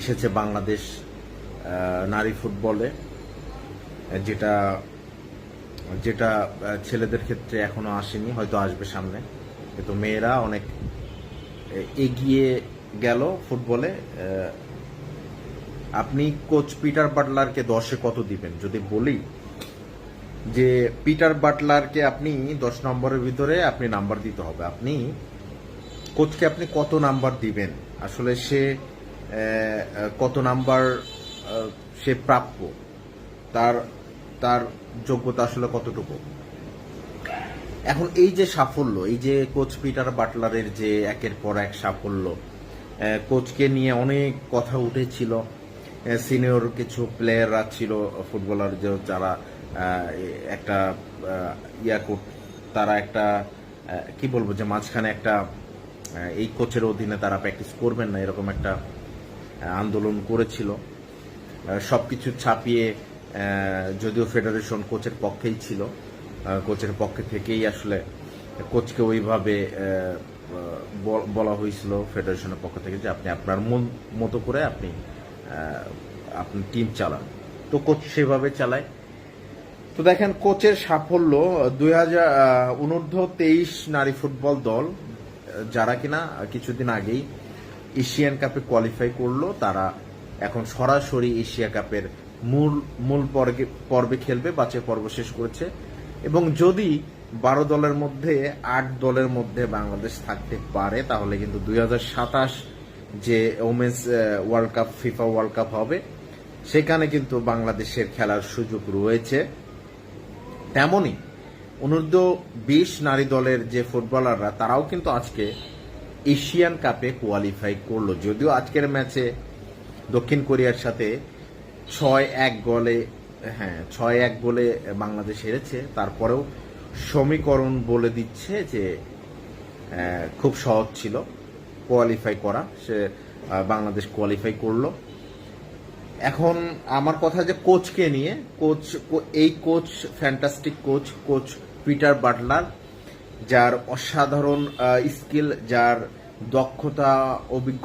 এসেছে বাংলাদেশ নারী ফুটবলে, যেটা যেটা ছেলেদের ক্ষেত্রে এখনও আসেনি, হয়তো আসবে সামনে। কিন্তু মেয়েরা অনেক এগিয়ে গেল ফুটবলে। আপনি কোচ পিটার বাটলারকে দশে কত দিবেন? যদি বলি যে পিটার বাটলারকে আপনি দশ নম্বরের ভিতরে আপনি নাম্বার দিতে হবে। আপনি, কোচকে আপনি কত নাম্বার দিবেন? আসলে সে কত নাম্বার সে প্রাপ্য, তার তার যোগ্যতা আসলে কতটুকু? এখন এই যে সাফল্য, এই যে কোচ পিটার বাটলারের যে একের পর এক সাফল্য কোচকে নিয়ে অনেক কথা উঠেছিল সিনিয়র কিছু প্লেয়াররা ছিল, ফুটবলার যে যারা একটা ইয়া তারা একটা কি বলব যে মাঝখানে একটা এই কোচের অধীনে তারা প্র্যাকটিস করবেন না, এরকম একটা আন্দোলন করেছিল। সব কিছু ছাপিয়ে যদিও ফেডারেশন কোচের পক্ষেই ছিল কোচের পক্ষে থেকেই আসলে কোচকে ওইভাবে বলা হয়েছিল ফেডারেশনের পক্ষ থেকে যে আপনি আপনার মন, মতো করে আপনি আপনি টিম চালান। তো কোচ সেভাবে চালায়। তো দেখেন, কোচের সাফল্য দুই হাজার অনূর্ধ্ব তেইশ নারী ফুটবল দল যারা কিনা কিছুদিন আগেই এশিয়ান কাপে কোয়ালিফাই করল, তারা এখন সরাসরি এশিয়া কাপের মূল মূল পর্বে পর্বে খেলবে, বাছাই পর্ব শেষ করেছে। এবং যদি বারো দলের মধ্যে আট দলের মধ্যে বাংলাদেশ থাকতে পারে, তাহলে কিন্তু দুই হাজার সাতাশ যে women's world cup FIFA world cup হবে, সেখানে কিন্তু বাংলাদেশের খেলার সুযোগ রয়েছে। তেমনই অনূর্ধ্ব বিশ নারী দলের যে ফুটবলাররা তারাও কিন্তু আজকে এশিয়ান কাপে কোয়ালিফাই করল। যদিও আজকের ম্যাচে দক্ষিণ কোরিয়ার সাথে ছয় এক গোলে হ্যাঁ ছয় এক গোলে বাংলাদেশ হেরেছে। তারপরেও সমীকরণ বলে দিচ্ছে যে খুব সহজ ছিল কোয়ালিফাই করা। সে বাংলাদেশ কোয়ালিফাই করল। এখন আমার কথা যে কোচকে নিয়ে কোচ এই coach fantastic coach coach Peter Butler যার অসাধারণ স্কিল যার দক্ষতা অভিজ্ঞ